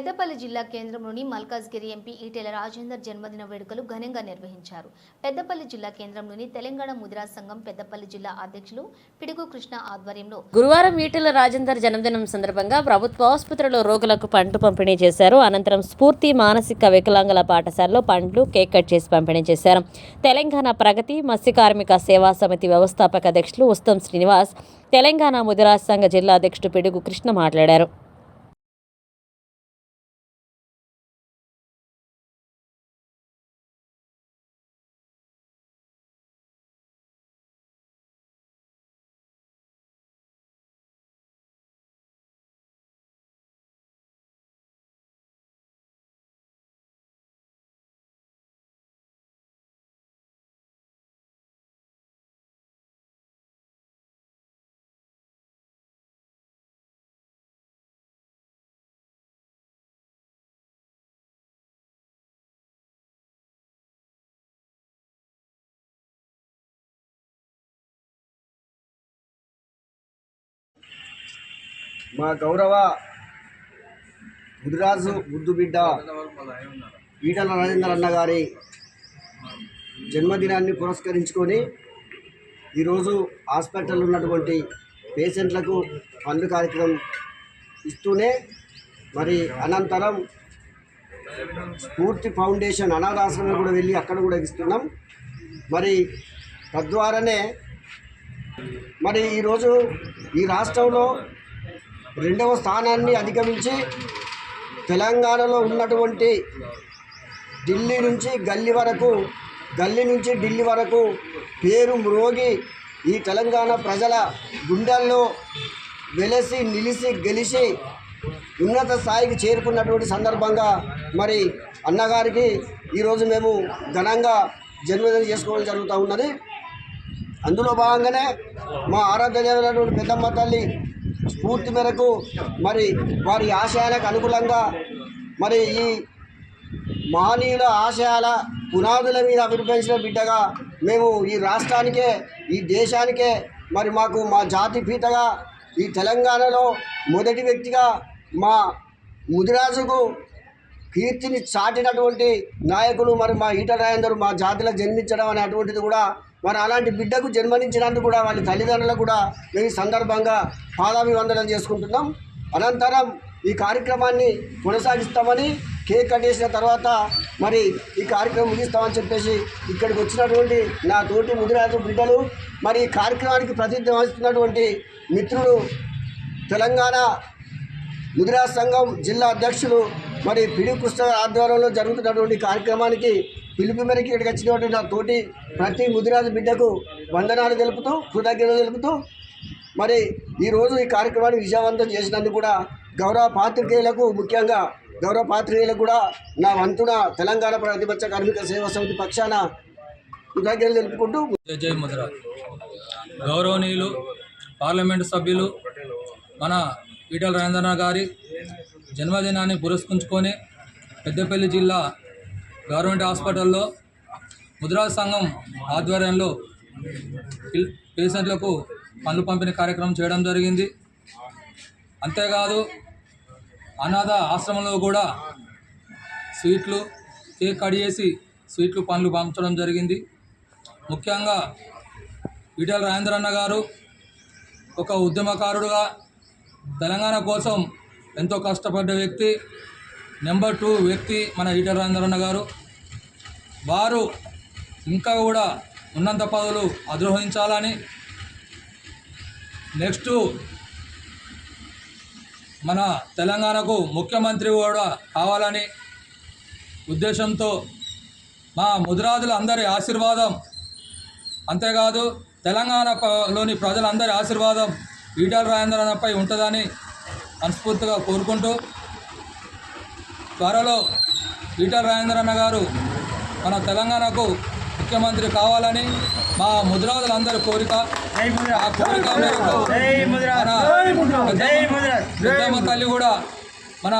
పెద్దపల్లి జిల్లా కేంద్రంలోని మల్కాజ్గిరి ఎంపీ ఈటెల రాజేందర్ జన్మదిన వేడుకలు ఘనంగా నిర్వహించారు. పెద్దపల్లి జిల్లా కేంద్రంలోని తెలంగాణ ముద్రా సంఘం పెద్దపల్లి జిల్లా అధ్యక్షులు పిడుగు కృష్ణ ఆధ్వర్యంలో గురువారం ఈటెల రాజేందర్ జన్మదినం సందర్భంగా ప్రభుత్వ ఆసుపత్రిలో రోగులకు పండ్లు పంపిణీ చేశారు. అనంతరం స్ఫూర్తి మానసిక వికలాంగుల పాఠశాలలో పండ్లు కేక్ కట్ చేసి పంపిణీ చేశారు. తెలంగాణ ప్రగతి మత్స్య కార్మిక సేవా సమితి వ్యవస్థాపక అధ్యక్షులు ఉస్తం శ్రీనివాస్ తెలంగాణ ముదిరాజ్ సంఘ జిల్లా అధ్యక్షుడు పిడుగు కృష్ణ మాట్లాడారు. మా గౌరవ ముదిరాజు ముద్దు బిడ్డ ఈటల రాజేందర్ అన్న గారి జన్మదినాన్ని పురస్కరించుకొని ఈరోజు హాస్పిటల్ ఉన్నటువంటి పేషెంట్లకు పండ్లు కార్యక్రమం ఇస్తూనే మరి అనంతరం స్ఫూర్తి ఫౌండేషన్ అనాథాశ్రమం కూడా వెళ్ళి అక్కడ కూడా ఇస్తున్నాం. మరి తద్వారానే మరి ఈరోజు ఈ రాష్ట్రంలో రెండవ స్థానాన్ని అధిగమించి తెలంగాణలో ఉన్నటువంటి ఢిల్లీ నుంచి గల్లీ వరకు గల్లీ నుంచి ఢిల్లీ వరకు పేరు మ్రోగి ఈ తెలంగాణ ప్రజల గుండెల్లో వెలసి నిలిసి గెలిచి ఉన్నత స్థాయికి చేరుకున్నటువంటి సందర్భంగా మరి అన్నగారికి ఈరోజు మేము ఘనంగా జన్మదినం చేసుకోవడం జరుగుతూ ఉన్నది. అందులో భాగంగానే మా ఆరాధ్య దేవతైనటువంటి పెద్దమ్మ తల్లి స్ఫూర్తి మేరకు మరి వారి ఆశయాలకు అనుకూలంగా మరి ఈ మహనీయుల ఆశయాల పునాదుల మీద అభివృద్ధించిన బిడ్డగా మేము ఈ రాష్ట్రానికే ఈ దేశానికే మరి మాకు మా జాతి పీతగా ఈ తెలంగాణలో మొదటి వ్యక్తిగా మా ముదిరాజుకు కీర్తిని చాటినటువంటి నాయకులు మరి మా ఈట రాయందరు మా జాతిలో జన్మించడం అనేటువంటిది కూడా మరి అలాంటి బిడ్డకు జన్మనించినందుకు కూడా వాళ్ళ తల్లిదండ్రులకు కూడా మేము ఈ సందర్భంగా పాదాభివందనం చేసుకుంటున్నాం. అనంతరం ఈ కార్యక్రమాన్ని కొనసాగిస్తామని కేక్ కట్టేసిన తర్వాత మరి ఈ కార్యక్రమం ముగిస్తామని చెప్పేసి ఇక్కడికి వచ్చినటువంటి నా తోటి ముదిరాజు బిడ్డలు మరి ఈ కార్యక్రమానికి ప్రతినిధి వహిస్తున్నటువంటి మిత్రుడు తెలంగాణ ముదిరా సంఘం జిల్లా అధ్యక్షులు మరి పిడి కృష్ణ ఆధ్వర్యంలో జరుగుతున్నటువంటి కార్యక్రమానికి పిలుపు మేరకు ఇక్కడికి వచ్చినటువంటి నా తోటి ప్రతి ముదిరాజు బిడ్డకు వందనాలు తెలుపుతూ కృతజ్ఞతలు తెలుపుతూ మరి ఈరోజు ఈ కార్యక్రమాన్ని విజయవంతం చేసినందుకు కూడా గౌరవ పాత్రికేయులకు ముఖ్యంగా గౌరవ పాత్రికేయులకు కూడా నా వంతున తెలంగాణ ప్రతిపక్ష కార్మిక సేవా సమితి పక్షాన కృతజ్ఞతలు తెలుపుకుంటూ జయ ముద్ర గౌరవనీయులు పార్లమెంటు సభ్యులు మన ఈటల రాజేంద్రనాథ్ గారి జన్మదినాన్ని పురస్కరించుకొని పెద్దపల్లి జిల్లా గవర్నమెంట్ హాస్పిటల్లో ముద్రా సంఘం ఆధ్వర్యంలో పేషెంట్లకు పనులు పంపిణీ కార్యక్రమం చేయడం జరిగింది. అంతేకాదు అనాథ ఆశ్రమంలో కూడా స్వీట్లు కేక్ కట్ చేసి స్వీట్లు పనులు పంపించడం జరిగింది. ముఖ్యంగా ఈటల రాజేంద్రన్న గారు ఒక ఉద్యమకారుడుగా తెలంగాణ కోసం ఎంతో కష్టపడ్డ వ్యక్తి నెంబర్ టూ వ్యక్తి మన ఈటల రాజేంద్రన్న గారు. వారు ఇంకా కూడా ఉన్నంత పదవులు అధిరోహించాలని నెక్స్ట్ మన తెలంగాణకు ముఖ్యమంత్రి కూడా కావాలని ఉద్దేశంతో మా ముదిరాజుల అందరి ఆశీర్వాదం. అంతేకాదు తెలంగాణలోని ప్రజలందరి ఆశీర్వాదం ఈటల రాజేంద్రనపై ఉంటుందని మనస్ఫూర్తిగా కోరుకుంటూ త్వరలో ఈటల రాజేంద్రన్న గారు మన తెలంగాణకు ముఖ్యమంత్రి కావాలని మా ముద్రాజులందరి కోరిక ఆ కోరిక మేరకు మన తల్లి కూడా మన